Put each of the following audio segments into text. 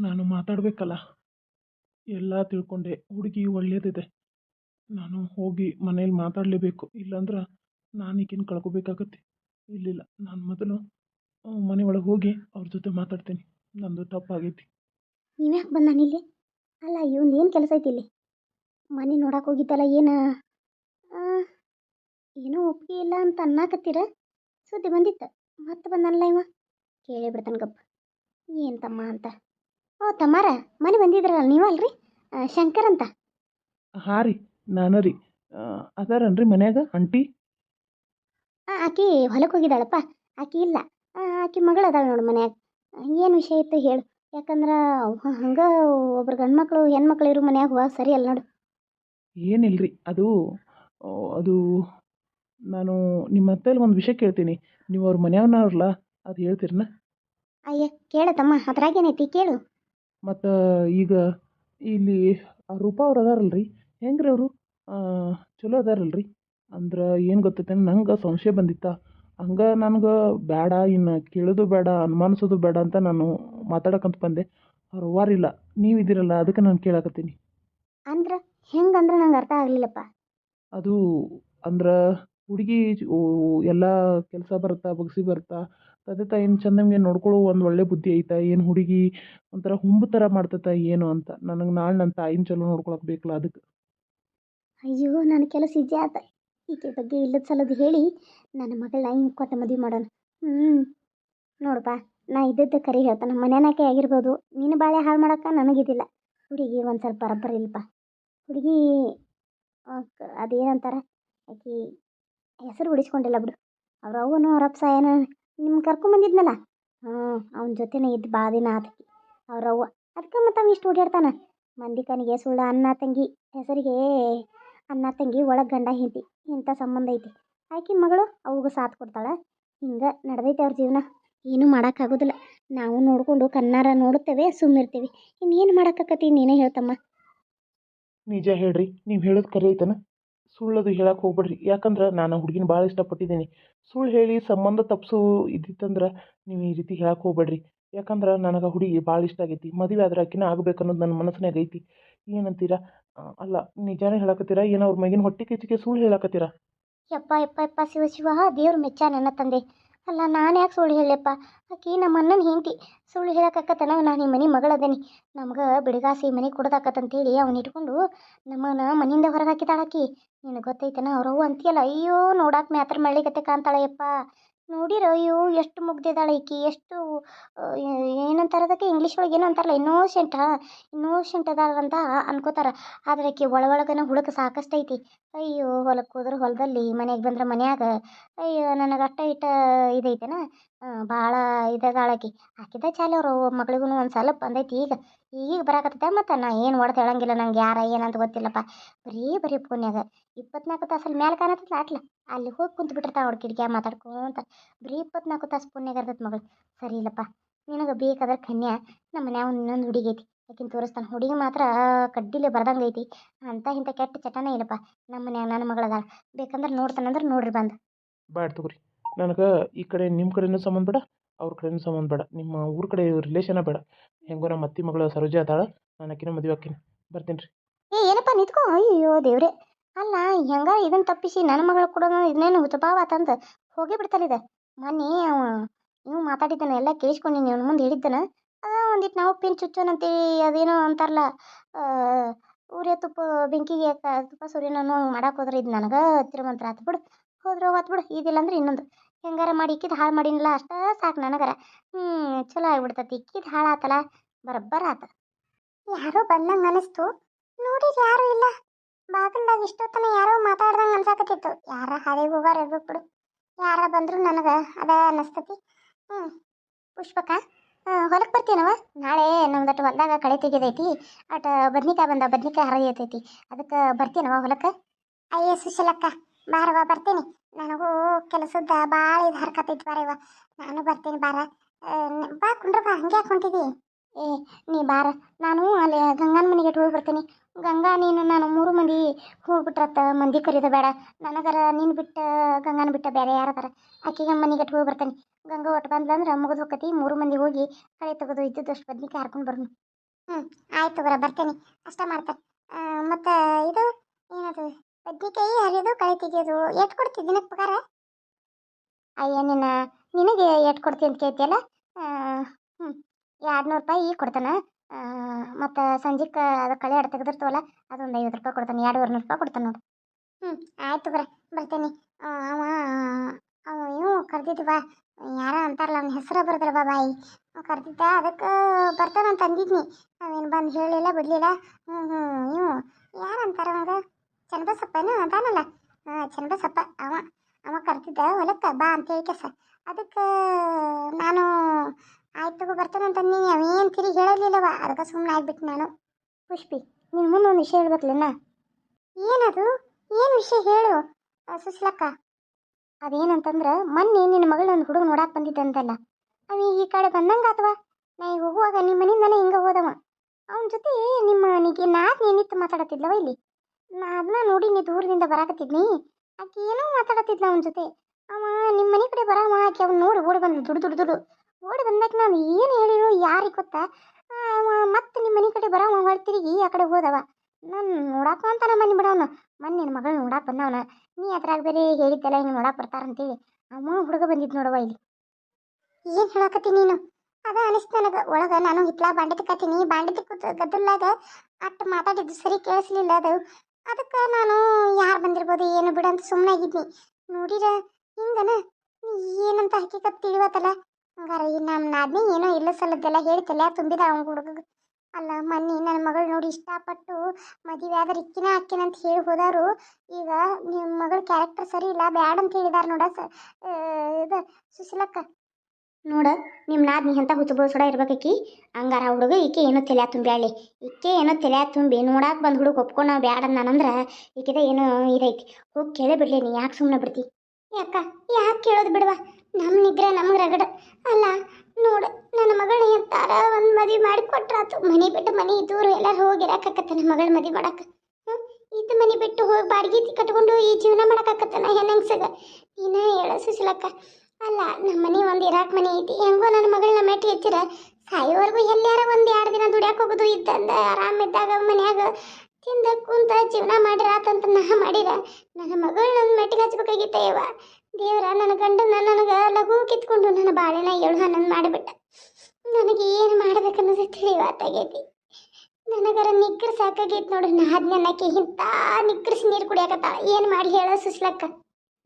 ನಾನು ಮಾತಾಡಬೇಕಲ್ಲ. ಎಲ್ಲ ತಿಳ್ಕೊಂಡೆ. ಹುಡುಗಿ ಒಳ್ಳೆಯದಿದೆ ನಾನು ಹೋಗಿ ಮನೇಲಿ ಮಾತಾಡಲೇಬೇಕು. ಇಲ್ಲಾಂದ್ರೆ ನಾನು ಈಕಿನ ಕಳ್ಕೊಬೇಕಾಗತ್ತೆ. ಇಲ್ಲಿಲ್ಲ. ನಾನು ಮೊದಲು ಮನೆ ಒಳಗೆ ಹೋಗಿ ಅವ್ರ ಜೊತೆ ಮಾತಾಡ್ತೀನಿ. ನಂದು ತಪ್ಪಾಗೈತಿ. ನೀವ್ಯಾಕೆ ಬಂದ ಇಲ್ಲಿ? ಅಲ್ಲ, ಇವ್ನು ಏನು ಕೆಲಸ ಐತಿ ಇಲ್ಲಿ? ಮನೆ ನೋಡಕ್ಕೆ ಹೋಗಿದ್ದಲ್ಲ, ಏನು? ಏನೂ ಏನೋ ಒಪ್ಪಿಗೆ ಇಲ್ಲ ಅಂತ ಅನ್ನಾಕತ್ತೀರ? ಸುದ್ದಿ ಬಂದಿತ್ತು. ಮತ್ತೆ ಬಂದನಲ್ಲ ಇವ? ಕೇಳೇ ಬಿಡ್ತಾನೆ ಗಪ್ಪ. ಏನು ತಮ್ಮ ಅಂತ? ಓ ತಮ್ಮಾರ? ಮನೆ ಬಂದಿದ್ರಲ್ಲ ನೀವಲ್ರಿ ರೀ ಶಂಕರ್ ಅಂತ? ಹಾಂ ರೀ ನಾನು ರೀ. ಅದಾರನ್ರಿ ಮನ್ಯಾಗ ಅಂಟಿ ಆಕಿ ಹೊಲಕ್ಕೆ ಹೋಗಿದ್ದಾಳಪ್ಪ. ಆಕಿ ಇಲ್ಲ. ಆಕಿ ಮಗಳು ಅದಾಳ ನೋಡು ಮನ್ಯಾಗ. ಏನು ವಿಷಯ ಇತ್ತು ಹೇಳು. ಯಾಕಂದ್ರೆ ಹಂಗೆ ಒಬ್ರು ಗಂಡ್ಮಕ್ಳು ಹೆಣ್ಮಕ್ಳು ಇರೋ ಮನ್ಯಾಗ ಹೋಗ ಸರಿ ಅಲ್ಲ ನೋಡು. ಏನಿಲ್ರಿ ಅದು ಅದು ನಾನು ನಿಮ್ಮ ಅತ್ತೆಯಲ್ಲಿ ಒಂದು ವಿಷಯ ಕೇಳ್ತೀನಿ. ನೀವು ಅವ್ರ ಮನೆಯವ್ರನ್ನವ್ರಲ್ಲ ಅದು ಹೇಳ್ತೀರನ? ಅಯ್ಯ ಕೇಳ ತಮ್ಮ ಅದ್ರಾಗೇನೈತಿ ಕೇಳು. ಮತ್ತು ಈಗ ಇಲ್ಲಿ ರೂಪ ಅವ್ರು ಹೆಂಗೆ ರೀ ಅವರು? ಚಲೋ ಅದಾರಲ್ರಿ. ಅಂದ್ರೆ ಏನು ಗೊತ್ತೈತೆ ನಂಗೆ ಸಂಶಯ ಬಂದಿತ್ತ. ಹಂಗೆ ನನಗೆ ಬೇಡ ಇನ್ನು ಕೇಳೋದು ಬೇಡ ಅನುಮಾನಿಸೋದು ಬೇಡ ಅಂತ ನಾನು ಮಾತಾಡಕ್ಕಂತ ಬಂದೆ. ಅವ್ರು ಅವ್ವಾರಿಲ್ಲ ನೀವು ಇದ್ದೀರಲ್ಲ ಅದಕ್ಕೆ ನಾನು ಕೇಳಕತ್ತೀನಿ. ಅಂದ್ರೆ ಹೆಂಗಂದ್ರೆ ನಂಗೆ ಅರ್ಥ ಆಗಲಿಲ್ಲಪ್ಪ. ಅದು ಅಂದ್ರೆ ಹುಡುಗಿ ಎಲ್ಲ ಕೆಲಸ ಬರುತ್ತಾ ಬಗ್ಸಿ ಬರುತ್ತಾ ತಂದೆ ತಾಯಿನ ಚಂದಂಗೆ ನೋಡ್ಕೊಳ್ಳೋ ಒಂದು ಒಳ್ಳೆ ಬುದ್ಧಿ ಐತಾ, ಏನು ಹುಡುಗಿ ಒಂಥರ ಹುಂಬು ಥರ ಮಾಡ್ತೈತಾ, ಏನು ಅಂತ. ನನಗೆ ನಾಳೆ ನನ್ನ ತಾಯಿನ ಚಲೋ ನೋಡ್ಕೊಳಕ್ಕೆ ಬೇಕಲ್ಲ ಅದಕ್ಕೆ ಅಯ್ಯೋ ನನ್ನ ಕೆಲಸ ಇದೆ ಆತ? ಈಕೆ ಬಗ್ಗೆ ಇಲ್ಲದ ಸಲದ ಹೇಳಿ ನನ್ನ ಮಗಳನ್ನ ಹಿಂಗೆ ಕೊಟ್ಟ ಮದುವೆ ಮಾಡೋಣ. ಹ್ಞೂ ನೋಡಪ್ಪ ನಾ ಇದ್ದದ್ದು ಕರಿ ಹೇಳ್ತಾನೆ. ಮನೆನಾಕೆ ಆಗಿರ್ಬೋದು, ನಿನ್ನ ಬಾಳೆ ಹಾಳು ಮಾಡೋಕೆ ನನಗಿದಿಲ್ಲ. ಹುಡುಗಿ ಒಂದು ಸ್ವಲ್ಪ ಬರಬ್ಬರ ಇಲ್ಲಪ್ಪ ಹುಡುಗಿ ಅದೇನಂತಾರೆ, ಆಕೆ ಹೆಸರು ಬಿಡಿಸ್ಕೊಂಡಿಲ್ಲ ಬಿಡು. ಅವ್ರ ಅವನು ಏನು ನಿಮ್ಮ ಕರ್ಕೊಂಬಂದಿದ್ನಲ್ಲ ಹ್ಞೂ ಅವನ ಜೊತೆನೇ ಇದ್ದು ಬಾ ದಿನ ಆತಕಿ. ಅವ್ರವ್ವ ಅದಕ್ಕೆ ಮತ್ತು ಅವ ಇಷ್ಟು ಓಡಾಡ್ತಾನೆ ಮಂದಿ ಕನಿಗೆ ಸುಳ್ಳು, ಅಣ್ಣ ತಂಗಿ, ಹೆಸರಿಗೆ ಅನ್ನ ತಂಗಿ ಒಳಗೆ ಗಂಡ ಹಿಂತಿ ಇಂಥ ಸಂಬಂಧ ಐತಿ. ಆಕಿ ಮಗಳು ಅವ್ಗೂ ಸಾಥ್ ಕೊಡ್ತಾಳೆ. ಹಿಂಗೆ ನಡೆದೈತೆ ಅವ್ರ ಜೀವನ. ಏನೂ ಮಾಡೋಕ್ಕಾಗೋದಿಲ್ಲ. ನಾವು ನೋಡಿಕೊಂಡು ಕನ್ನಾರ ನೋಡುತ್ತೇವೆ ಸುಮ್ಮಿರ್ತೀವಿ ಇನ್ನೇನು ಮಾಡೋಕ್ಕಾಕತಿ ನೀನೇ ಹೇಳ್ತಮ್ಮ. ನಿಜ ಹೇಳ್ರಿ, ನೀವು ಹೇಳೋದು ಕರೆ ಐತನ? ಸುಳ್ಳದು ಹೇಳಕ್ಕೆ ಹೋಗ್ಬೇಡ್ರಿ. ಯಾಕಂದ್ರೆ ನಾನು ಹುಡುಗಿನ ಭಾಳ ಇಷ್ಟಪಟ್ಟಿದ್ದೀನಿ. ಸುಳ್ಳು ಹೇಳಿ ಸಂಬಂಧ ತಪ್ಪಿಸು ಇದ್ದಿತ್ತಂದ್ರೆ ನೀವು ಈ ರೀತಿ ಹೇಳಕ್ಕೆ ಹೋಗ್ಬೇಡ್ರಿ. ಯಾಕಂದ್ರೆ ನನಗೆ ಹುಡುಗಿ ಭಾಳ ಇಷ್ಟ ಆಗೈತಿ. ಮದುವೆ ಆದ್ರೆ ಆಕಿನ ಆಗ್ಬೇಕು ಅನ್ನೋದು ನನ್ನ ಮನಸ್ಸಿನಾಗ ಐತಿ. ಏನಂತೀರಾ? ಅಲ್ಲ, ನಿಜಾನೇ ಹೇಳಕತ್ತೀರಾ? ಏನೋ ಅವ್ರ ಮಗಿನ ಹೊಟ್ಟೆ ಕಿಚ್ಚಿಗೆ ಸುಳ್ಳು ಹೇಳಕತ್ತೀರ? ಯಪ್ಪ ಯಪ್ಪ ಯಪ್ಪ, ಶಿವ ಶಿವ ದೇವ್ರ ಮೆಚ್ಚ ನನ್ನ ತಂದೆ. ಅಲ್ಲ, ನಾನು ಯಾಕೆ ಸುಳ್ಳು ಹೇಳಪ್ಪ ಆಕಿ ನಮ್ಮ ಅಣ್ಣನ ಹೆಂಡತಿ. ಸುಳ್ಳು ಹೇಳಕ್ಕಾಕತ್ತನ ನಾನು ಈ ಮನೆ ಮಗಳದೇನಿ. ನಮ್ಗೆ ಬಿಡಗಾಸಿ ಮನೆ ಕೊಡೋದಾಕತ್ತಂತೇಳಿ ಅವ್ನ ಇಟ್ಕೊಂಡು ನಮ್ಮನ್ನ ಮನೆಯಿಂದ ಹೊರಗೆ ಹಾಕಿದಾಳಾಕಿ ನಿನಗೆ ಗೊತ್ತೈತೇನ? ಅವ್ರವ್ವ ಅಂತೀಯಲ್ಲ, ಅಯ್ಯೋ, ನೋಡಾಕ ಮ್ಯಾತ್ರ ಮಳ್ಳಿಗತ್ತೆ ಕಾಣ್ತಾಳೆ ಯಪ್ಪ. ನೋಡಿರ, ಅಯ್ಯೋ, ಎಷ್ಟು ಮುಗ್ದಿದ್ದಾಳೆ ಈಕಿ, ಎಷ್ಟು ಏನಂತಾರೆ ಅದಕ್ಕೆ? ಇಂಗ್ಲೀಷ್ ಒಳಗೆ ಏನೋ ಅಂತಾರಲ್ಲ ಇನ್ನೋಸೆಂಟ್ ಇನ್ನೋಸೆಂಟ್ ಅದಾಳ ಅಂತ ಅನ್ಕೋತಾರೆ. ಆದ್ರೆ ಆಕೆ ಒಳ ಒಳಗನ ಹುಡುಕ ಸಾಕಷ್ಟು ಐತಿ. ಅಯ್ಯೋ ಹೊಲಕ್ಕೆ ಹೋದ್ರೆ ಹೊಲದಲ್ಲಿ ಮನೆಗೆ ಬಂದ್ರೆ ಮನ್ಯಾಗ. ಅಯ್ಯೋ, ನನಗೆ ಅಟ್ಟ ಇಟ್ಟ ಇದೈತೆನ? ಭಾಳ ಇದದಾಳ ಆಕಿ ಆಕಿದ ಚಾಲಿ ಅವ್ರ ಮಗಳಿಗೂ ಒಂದು ಸಲ ಬಂದೈತಿ ಈಗ. ಈಗ ಬರಾಕತ್ತೈತೆ ಮತ್ತು ನಾ ಏನು ಹೊಡೆದು ಹೇಳಂಗಿಲ್ಲ ನಂಗೆ ಯಾರ ಏನಂತ ಗೊತ್ತಿಲ್ಲಪ್ಪ. ಬರೀ ಬರೀ ಫೋನ್ಯಾಗ ಇಪ್ಪತ್ನಾಲ್ಕು ತಾಸಲ್ಲಿ ಮೇಲೆ ಕಾಣತ್ತಲ್ಲ ಆತ್ಲ ಅಲ್ಲಿ ಹೋಗಿ ಕುಂತು ಬಿಟ್ಟಿರ್ತಾಳೆ ಅವ್ರ ಕಿಡಿಕ್ಯಾಗ ಮಾತಾಡ್ಕೊಂತ. ಬರೀ ಇಪ್ಪತ್ನಾಲ್ಕು ತಾಸು ಫೋನ್ಯಾಗ ಇರ್ತೈತೆ ಮಗಳು. ಸರಿ ಇಲ್ಲಪ್ಪ ನಿನಗೆ ಬೇಕಾದ್ರೆ ಕನ್ಯಾ ನಮ್ಮ ಮನ್ಯಾಗ ಇನ್ನೊಂದು ಹುಡುಗಿ ಐತಿ. ಆಕಿನ ತೋರಿಸ್ತಾನೆ. ಹುಡುಗಿ ಮಾತ್ರ ಕಡ್ಡಿಲೆ ಬರ್ದಂಗೆ ಐತಿ. ಅಂತ ಇಂಥ ಕೆಟ್ಟ ಚಟನೇ ಇಲ್ಲಪ್ಪ. ನಮ್ಮ ಮನ್ಯಾಗ ನನ್ನ ಮಗಳದಾಳ. ಬೇಕಂದ್ರೆ ನೋಡ್ತಾನಂದ್ರೆ ನೋಡ್ರಿ ಬಂದು. ಬ್ಯಾಡ ನನಗೆ ಈ ಕಡೆ ನಿಮ್ಮ ಕಡೆಯೂ ಸಂಬಂಧ ಬೇಡ, ಅವ್ರ ಕಡೆನೂ ಸಂಬಂಧ ಬೇಡ. ನಿಮ್ಮ ಊರ ಕಡೆ ರಿಲೇಷನ ಬೇಡ. ಹೆಂಗೋ ನಮ್ಮ ಅತ್ತಿ ಮಗಳು ಸರೋಜ ಅದಾಳ, ನಾನು ಆಕಿನ ಮದುವೆ ಆಕಿನ ಬರ್ತೀನಿ ರೀ. ಏ, ಏನಪ್ಪ ನಿಂತ್ಕೋ? ಅಯ್ಯೋ ದೇವ್ರೆ. ಅಲ್ಲ ಹೆಂಗ ಇದನ್ನ ತಪ್ಪಿಸಿ ನನ್ನ ಮಗಳು ಕೂಡ ಇದನ್ನೇನು ಹುತಪಾವ ಆತಂತ ಹೋಗೇ ಬಿಡ್ತಾರಿದೆ ಮೊನ್ನೆ ಅವ ನೀವು ಮಾತಾಡಿದ್ದಾನೆ ಎಲ್ಲ ಕೇಳಿಸ್ಕೊಂಡಿನಿ, ಅವ್ನ ಮುಂದೆ ಹೇಳಿದ್ದಾನ ಅದ ಒಂದಿಟ್ಟು ನಾವು ಪಿನ್ ಚುಚ್ಚೋನಂತೇಳಿ ಅದೇನೋ ಅಂತಾರಲ್ಲ ಉರಿಯ ತುಪ್ಪ, ಬೆಂಕಿಗೆ ತುಪ್ಪ ಸೂರ್ಯನೂ ಮಾಡಕ್ಕೆ ಹೋದ್ರೆ ಇದು ನನಗೆ ತಿರುಮಂತ್ರ ಆತು ಬಿಡು. ಹೋದ್ರೆ ಹೋಗತ್ ಬಿಡು, ಇದಿಲ್ಲ ಅಂದ್ರೆ ಇನ್ನೊಂದು. ಹೆಂಗಾರ ಮಾಡಿ ಇಕ್ಕಿದ ಹಾಳು ಮಾಡಿನಲ್ಲ ಅಷ್ಟ ಸಾಕು ನನಗರ. ಹ್ಞೂ ಚಲೋ ಆಗಿಬಿಡ್ತತಿ. ಇಕ್ಕಿದ ಹಾಳಾತಲ್ಲ ಬರಬ್ಬರ ಆತ. ಯಾರೋ ಬಂದಂಗೆ ಅನಿಸ್ತು. ನೋಡಿ ಯಾರು ಇಲ್ಲ. ಬಾಗಿಲ್ದಾಗ ಇಷ್ಟೊತ್ತನ ಯಾರೋ ಮಾತಾಡ್ದಂಗೆ ಅನ್ಸಾಕತ್ತಿತ್ತು. ಯಾರ ಹಾದಿಗೆ ಹೋಗಾರ ಇರ್ಬೇಕು ಬಿಡು. ಯಾರ ಬಂದ್ರು ನನಗೆ ಅದ ಅನಿಸ್ತತಿ. ಹ್ಞೂ ಪುಷ್ಪಕ ಹೊಲಕ್ಕೆ ಬರ್ತೀನವ ನಾಳೆ ನಮ್ದಟ್ಟು ಹೊಲದಾಗ ಕಳೆ ತೆಗೆದೈತಿ ಅಟ್ ಬದ್ನಿಕಾಯಿ ಬಂದ, ಬದ್ನಿಕಾಯಿ ಹರಿಯತೈತಿ. ಅದಕ್ಕೆ ಬರ್ತೀನವ ಹೊಲಕ್ಕೆ? ಅಯ್ಯ ಸುಶಲಕ್ಕ ಬಾರವಾ ಬರ್ತೀನಿ. ನನಗೂ ಕೆಲಸದ ಭಾಳ ಇದು ಹರ್ಕತೈತಿ ಬಾರವ್ವ ನಾನು ಬರ್ತೀನಿ ಬಾರ. ಬಾ ಕುಂಡ್ರಪ್ಪ ಹಂಗೆ ಹೊಂಟಿದಿ ಏ, ನೀ ಬಾರ. ನಾನು ಅಲ್ಲಿ ಗಂಗನ ಮನೆಗೆ ಹೋಗಿ ಬರ್ತೀನಿ ಗಂಗಾ, ನೀನು, ನಾನು ಮೂರು ಮಂದಿ ಹೋಗ್ಬಿಟ್ರತ್ತ, ಮಂದಿ ಕರೀದ ಬೇಡ. ನನಗರ ನೀನು ಬಿಟ್ಟು, ಗಂಗಾನ ಬಿಟ್ಟ ಬೇರೆ ಯಾರದಾರ ಆಕಿಗೆ ಮನೆಗೆ ಹೋಗಿ ಬರ್ತೇನೆ ಗಂಗಾ ಒಟ್ಟು ಬಂದ್ಲಂದ್ರೆ ಮುಗಿದು ಹೋಗತಿ ಮೂರು ಮಂದಿ ಹೋಗಿ ಕಳೆ ತೆಗೆದು ಇದ್ದದಷ್ಟು ಬದ್ನಿಕಾಯಿ ಹಾರ್ಕೊಂಡು ಬರ್ನು. ಹ್ಞೂ ಆಯ್ತು ಬರ ಬರ್ತೇನೆ. ಅಷ್ಟೇ ಮಾಡ್ತಾರೆ ಮತ್ತು ಇದು, ಏನದು? ಬದ್ನಿಕಾಯಿ ಹರಿಯೋದು ಕಳೆ ತೆಗಿಯೋದು ಎಷ್ಟು ಕೊಡ್ತಿ ದಿನಕ್ಕೆ ಪಗಾರ? ಅಯ್ಯ ನಿನ್ನ, ನಿನಗೆ ಎಷ್ಟು ಕೊಡ್ತೀನಿ ಅಂತ ಕೇಳ್ತಿಯಲ್ಲ? ಹ್ಞೂ ಎರಡು ನೂರು ರೂಪಾಯಿ ಕೊಡ್ತಾನೆ. ಮತ್ತು ಸಂಜೆಗೆ ಅದು ಕಳೆ ಆಡ ತೆಗೆದಿರ್ತವಲ್ಲ, ಅದೊಂದು ಐವತ್ತು ರೂಪಾಯಿ ಕೊಡ್ತಾನೆ ಎರಡುವರೆ ನೂರು ರೂಪಾಯಿ ಕೊಡ್ತಾನೆ ನೋಡು. ಹ್ಞೂ ಆಯ್ತು ಬರ ಬರ್ತೇನೆ. ಅವ ಅವ ಇವು ಬಾ ಯಾರ ಅಂತಾರಲ್ಲ, ಅವ್ನ ಹೆಸರು ಬರೋದ್ರ ಬಾಯಿ? ಅವ್ನು ಕರೆದಿದ್ದ, ಅದಕ್ಕೆ ಬರ್ತಾನಂತ ಅಂದಿದ್ನಿ. ಅವೇನು ಬಂದು ಹೇಳಿಲ್ಲ ಬಿಡಲಿಲ್ಲ. ಹ್ಞೂ ಹ್ಞೂ ಇವು ಯಾರು ಅಂತಾರ ಅವಾಗ? ಚನ್ನಬಸಪ್ಪನ ಅದಾನಲ್ಲ? ಚನ್ನಬಸಪ್ಪ ಅವ ಅವ ಕರ್ತಿದ್ದ ಹೊಲಕ್ಕೆ, ಬಾ ಅಂತ ಹೇಳಿ ಕೆಸ ಅದಕ್ಕೆ ನಾನು, ಆಯ್ತು ತಗೋ ಅಂತ ನೀ ಅವೇನು ತಿರುಗಿ ಹೇಳಲಿಲ್ಲವ. ಅದಕ್ಕೆ ಸುಮ್ಮನೆ ಆಗ್ಬಿಟ್ಟು ನಾನು. ಪುಷ್ಪಿ ನಿನ್ನ ಮುಂದೆ ಒಂದು ವಿಷಯ ಹೇಳ್ಬೇಕಲ್ಲ ಏನದು? ಏನು ವಿಷಯ ಹೇಳು? ಸುಸ್ಲಕ್ಕ. ಅದೇನಂತಂದ್ರೆ, ಮೊನ್ನೆ ನಿನ್ನ ಮಗಳು ಒಂದು ಹುಡುಗ ನೋಡಕ್ಕೆ ಬಂದಿದ್ದಂತಲ್ಲ. ಅವ ಈ ಕಡೆ ಬಂದಂಗೆ ಅಥವಾ ನಾ ಈಗ ಹೋಗುವಾಗ ನಿಮ್ಮ ಮನೆಯಿಂದನೇ ಹಿಂಗೆ ಹೋದವ. ಅವನ ಜೊತೆ ನಿಮ್ಮ ನಿಗೆ ನಾಲ್ಕು ನಿನ್ನಿತ್ತು ಮಾತಾಡತ್ತಿದ್ಲವ ಇಲ್ಲಿ? ಅದನ್ನ ನೋಡಿ ನೀ ದೂರದಿಂದ ಬರಾಕತ್ತಿದ್ನಿ. ಆಕೆ ಏನೋ ಮಾತಾಡತ್ತಿದ್ಲ ಅವನ ಜೊತೆ. ಅವ ನಿಮ್ಮ ಮನೆ ಕಡೆ ಬರವ ಆಕೆ? ಅವ್ನು ನೋಡಿ, ಓಡಿ ಬಂದು ದುಡ್ಡು ದುಡ್ಡು ದುಡ್ಡು. ಓಡಿ ಬಂದಾಗ ನಾನು ಏನು ಹೇಳಿರೋ ಯಾರಿಗೆ ಗೊತ್ತಾ? ಮತ್ತೆ ನಿಮ್ಮ ಮನೆ ಕಡೆ ಬರವ ಹೊಳ್ ತಿರುಗಿ ಆ ಕಡೆ ಹೋದವ. ನಾನು ನೋಡಾಕ ಅಂತ ನಮ್ಮ ಮನೆ ಬಿಡವನ. ಮೊನ್ನೆ ನಿನ್ನ ಮಗಳು ನೋಡಾಕ ಬಂದವನ. ನೀ ಅದ್ರಾಗ ಬೇರೆ ಹೇಳಿದ್ದೆಲ್ಲ ಹಿಂಗೆ ನೋಡಾಕ ಬರ್ತಾರಂತೇಳಿ. ಅಮ್ಮ ಹುಡುಗ ಬಂದಿದ್ದು ನೋಡವ ಇಲ್ಲಿ. ಏನು ಹೇಳಕತ್ತಿ ನೀನು? ಅದ ಅನಿಸ್ತು ನನಗೆ. ಒಳಗೆ ನಾನು ಹಿತ್ಲಾ ಬಾಂಡೆ ತಿಕ್ಕತ್ತೀನಿ ಬಾಂಡೆ ತಿಕ್ಕ ಗದ್ದಲ್ಲಾಗ ಅಟ್ಟು ಮಾತಾಡಿದ್ದು ಸರಿ ಕೇಳಿಸ್ಲಿಲ್ಲ ಅದು. ಅದಕ್ಕೆ ನಾನು ಯಾರು ಬಂದಿರ್ಬೋದು ಏನು ಬಿಡು ಅಂತ ಸುಮ್ಮನೆ ಆಗಿದ್ನಿ ನೋಡಿರ, ಹಿಂಗನ? ನೀ ಏನಂತ ಹಕ್ಕಿಕತ್ ತಿಳಿವತ್ತಲ್ಲ? ಹಂಗಾರ ಈ ನಮ್ಮ ನಾದ್ನಿ ಏನೋ ಇಲ್ಲ ಸಲದ್ದೆಲ್ಲ ಹೇಳ್ತಲ್ಲ ತಲೆ ತುಂಬಿದ ಅವ್ನ ಹುಡುಗ. ಅಲ್ಲ, ಮೊನ್ನೆ ನನ್ನ ಮಗಳು ನೋಡಿ ಇಷ್ಟಪಟ್ಟು ಮದುವೆ ಆದ್ರೆ ಇಕ್ಕಿನ ಅಕ್ಕಿನ ಅಂತ ಹೇಳಿ ಹೋದಾರು. ಈಗ ನಿಮ್ಮ ಮಗಳ ಕ್ಯಾರೆಕ್ಟರ್ ಸರಿ ಇಲ್ಲ, ಬ್ಯಾಡ್ ಅಂತ ಹೇಳಿದಾರೆ ನೋಡ ಇದು ಸುಶೀಲಕ್ಕ. ನೋಡ ನಿಮ್ಮ ನಾದ್ನಿ ಅಂತ ಹುಚ್ಚು ಬೋಸಡ ಇರ್ಬೇಕಿ ಹಂಗಾರ ಹುಡುಗ ಈಕೆ ಏನೋ ತಲೆ ತುಂಬ್ಯಾಳಿ ಈಕೆ ಏನೋ ತಲೆ ತುಂಬಿ ನೋಡಾಕ ಬಂದು ಹುಡುಗ ಒಪ್ಕೊಂಡು ನಾವು ಬ್ಯಾಡ ನಾನಂದ್ರೆ ಈಕೆದ ಏನೋ ಇದೈತಿ. ಹೋಗಿ ಕೇಳೇ ಬಿಡ್ಲಿ, ನೀ ಯಾಕೆ ಸುಮ್ಮನೆ ಬಿಡ್ತಿ? ಯಾಕ ಯಾಕೆ ಕೇಳೋದು ಬಿಡುವ? ನಮ್ಮ ನಿಗ್ರೆ ನಮ್ಮ ರಗಡ. ಅಲ್ಲ, ನೋಡು, ನನ್ನ ಮಗಳು ಎಂತಾರ ಒಂದು ಮದುವೆ ಮಾಡಿ ಕೊಟ್ರಾತು ಮನೆ ಬಿಟ್ಟು ಮನೆ ದೂರ ಎಲ್ಲರೂ ಹೋಗಿ ಇರಾಕತ್ತ ನನ್ನ ಮಗಳ ಮದುವೆ ಮಾಡಕ್ಕೆ ಇದು ಮನೆ ಬಿಟ್ಟು ಹೋಗಿ ಬಾಡಿಗೆ ಕಟ್ಕೊಂಡು ಈ ಜೀವನ ಮಾಡಕ್ಕಾಕತ್ತ ನಾ ಹೆಣ್ಣಂಗ್ಸಗ ನೀನೇ ಹೇಳ ಸುಶೀಲಕ್ಕ. ಅಲ್ಲ ನಮ್ಮ ಮನೆ ಒಂದು ಇರಾಕ್ ಮನೆ ಐತಿ. ಹೆಂಗೋ ನನ್ನ ಮಗಳನ್ನ ಮೆಟ್ಟಿ ಹೆಚ್ಚಿರ ಸಾಯೋವರೆಗೂ ಎಲ್ಲಾರ ಒಂದು ಎರಡು ದಿನ ದುಡ್ಯಾಕ ಹೋಗೋದು. ಇದ್ದಂದ ಆರಾಮಿದ್ದಾಗ ಮನ್ಯಾಗ ತಿಂದ ಕುಂತ ಜೀವನ ಮಾಡಿರಾತಂತ ನಾ ಮಾಡಿರ. ನನ್ನ ಮಗಳು ನನ್ನ ಮೆಟ್ಟಿಗೆ ಹಚ್ಬೇಕಾಗಿತ್ತ ಇವ ದೇವ್ರ ನನ್ನ ಗಂಡನ ನನಗೆ ಲಘು ಕಿತ್ಕೊಂಡು ನನ್ನ ಬಾಳೆನ ಏಳು ಹನ್ನೊಂದು ಮಾಡಿಬಿಟ್ಟ. ನನಗೆ ಏನು ಮಾಡ್ಬೇಕನ್ನೋದು ತಿಳಿವಾತಾಗೈತಿ ನನಗರ ನಿಕ್ಕರ್ ಸಾಕಾಗೈತಿ ನೋಡು. ನಾ ಅನ್ನಕ್ಕೆ ಇಂಥ ನೀರು ಕುಡಿಯಾಕತ್ತಾಳ. ಏನು ಮಾಡಿ ಹೇಳ ಸುಸ್ಲಕ್ಕ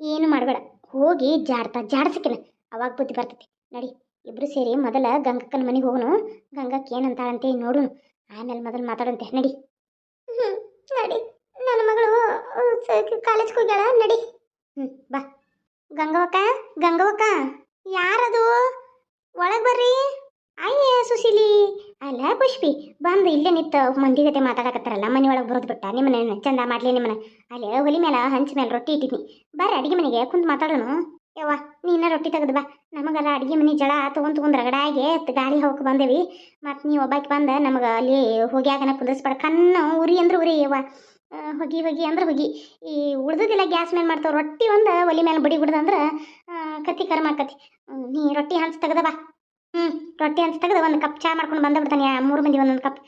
ಏನು ಮಾಡಬೇಡ. ಹೋಗಿ ಜಾಡ್ತಾ ಜಾಡ್ಸಕಿನ. ಅವಾಗ ಬುದ್ಧಿ ಬರ್ತೈತಿ. ನಡಿ ಇಬ್ರು ಸೇರಿ ಮೊದಲ ಗಂಗಕ್ಕನ ಮನೆಗೆ ಹೋಗೋನು. ಗಂಗಕ್ಕೆ ಏನಂತಾಳಂತೆ ನೋಡು ಆಮೇಲೆ ಮೊದಲು ಮಾತಾಡಂತೆ. ನಡಿ. ಹ್ಞೂ ನಡಿ. ನನ್ನ ಮಗಳು ಕಾಲೇಜ್ಗೆ ಹೋಗ್ಯಾಳ. ನಡಿ. ಹ್ಞೂ ಬಾ. ಗಂಗವಕ್ಕ ಗಂಗವಕ್ಕ. ಯಾರದು? ಒಳಗೆ ಬರ್ರಿ. ಅಯ್ಯ ಸುಶೀಲಿ. ಅಲ್ಲ ಪುಷ್ಪಿ. ಬಂದು ಇಲ್ಲೇ ನಿಂತು ಮಂದಿ ಜೊತೆ ಮಾತಾಡಕತ್ತಾರಲ್ಲ ಮನೆ ಒಳಗೆ ಬರೋದು ಬಿಟ್ಟ. ನಿಮ್ಮನೆ ಚಂದ ಮಾಡ್ಲಿ ನಿಮ್ಮನೆ ಅಲ್ಲಿ ಹೊಲಿ ಮೇಲೆ ಹಂಚ ಮೇಲೆ ರೊಟ್ಟಿ ಇಟ್ಟಿದ್ನಿ. ಬರ್ರಿ ಅಡಿಗೆ ಮನೆಗೆ, ಕುಂತು ಮಾತಾಡೋಣ ಯವ್ವ, ನೀನ ರೊಟ್ಟಿ ತೆಗೆದು ಬಾ. ನಮಗೆಲ್ಲ ಅಡಿಗೆ ಮನೆ ಜಳ, ತೊಗೊಂಡು ತೊಗೊಂಡು ರಗಡಾಗಿ ಗಾಳಿ ಹೋಗಿ ಬಂದೇವಿ. ಮತ್ತು ನೀವು ಒಬ್ಬಾಕಿ ಬಂದ ನಮಗೆ ಅಲ್ಲಿ ಹೋಗ್ಯಾಗನ ಕುಂದಿಸ್ಬೇಡ ಕಣ್ಣು ಉರಿ ಅಂದ್ರೆ ಉರಿ ಯವ್ವ. ಹೋಗಿ ಹೊಗಿ ಹೊಗಿ ಅಂದ್ರೆ ಹೊಗಿ. ಈ ಉಳ್ದದಿಲ್ಲ ಗ್ಯಾಸ್ ಮೇಲೆ ಮಾಡ್ತಾವ ರೊಟ್ಟಿ ಒಂದು ಒಲಿ ಮೇಲೆ ಬಡಿ ಬಿಡ್ದಂದ್ರೆ ಕತ್ತಿ ಕರ್ಮ ಆಕತಿ. ನೀ ರೊಟ್ಟಿ ಹಂಚ್ ತೆಗೆದ ಬಾ. ಹ್ಞೂ ರೊಟ್ಟಿ ಅಂತ ತೆಗೆದು ಒಂದು ಕಪ್ ಚಾ ಮಾಡ್ಕೊಂಡು ಬಂದ ಬಿಡ್ತಾನೆ ಮೂರು ಮಂದಿ ಒಂದೊಂದು ಕಪ್